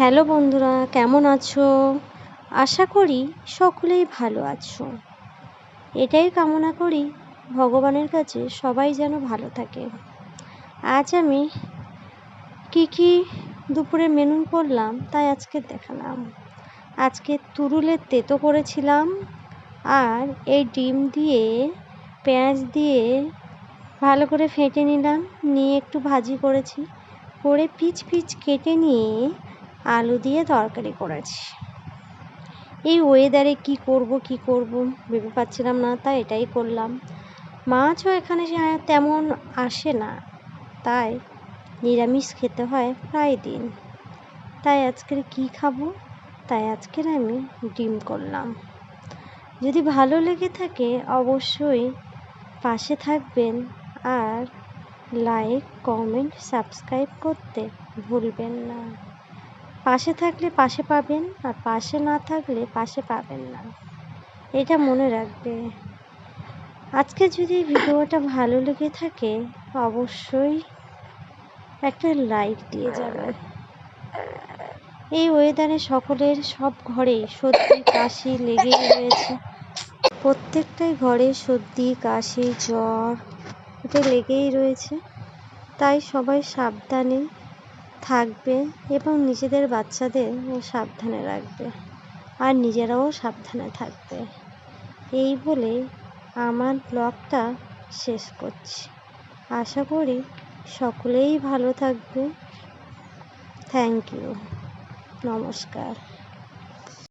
Hello বন্ধুরা, কেমন আছো? আশা করি সকলেই ভালো আছো। এটাই কামনা করি ভগবানের কাছে সবাই যেন ভালো থাকে। আজ আমি কি কি দুপুরে মেনু করলাম তাই আজকে দেখালাম। আজকে তুরুলের তেতো করেছিলাম আর এই ডিম দিয়ে, পেঁয়াজ দিয়ে ভালো করে ফেটে নিলাম, নিয়ে একটু ভাজি করেছি। করে পিচ পিচ কেটে নিয়ে আলু দিয়ে তরকারি করেছি। এই ওয়েদারে কি করব কি করব ভেবে পাচ্ছিলাম না, তাই এটাই করলাম। মাছও এখানে তেমন আসে না, তাই নিরামিষ খেতে হয় প্রায় দিন। তাই আজকের কি খাব? তাই আজকের আমি ডিম করলাম। যদি ভালো লেগে থাকে অবশ্যই পাশে থাকবেন আর লাইক কমেন্ট সাবস্ক্রাইব করতে ভুলবেন না। পাশে থাকলে পাশে পাবেন আর পাশে না থাকলে পাশে পাবেন না। এটা মনে রাখবে। আজকে যদি ভিডিওটা ভালো লেগে থাকে, অবশ্যই একটা লাইক দিয়ে যাবে এই ওয়েদারে সকলের সব ঘরে সর্দি, কাশি লেগেই রয়েছে। প্রত্যেকটাই ঘরে সর্দি, কাশি, জ্বর, এটা লেগেই রয়েছে। তাই সবাই সাবধানে থাকবে এবং নিজেদের বাচ্চাদের সাবধানে রাখবে আর নিজেরাও সাবধানে থাকবে। এই বলে আমার ব্লগটা শেষ করছি। আশা করি সকলেই ভালো থাকবে। থ্যাংক ইউ নমস্কার।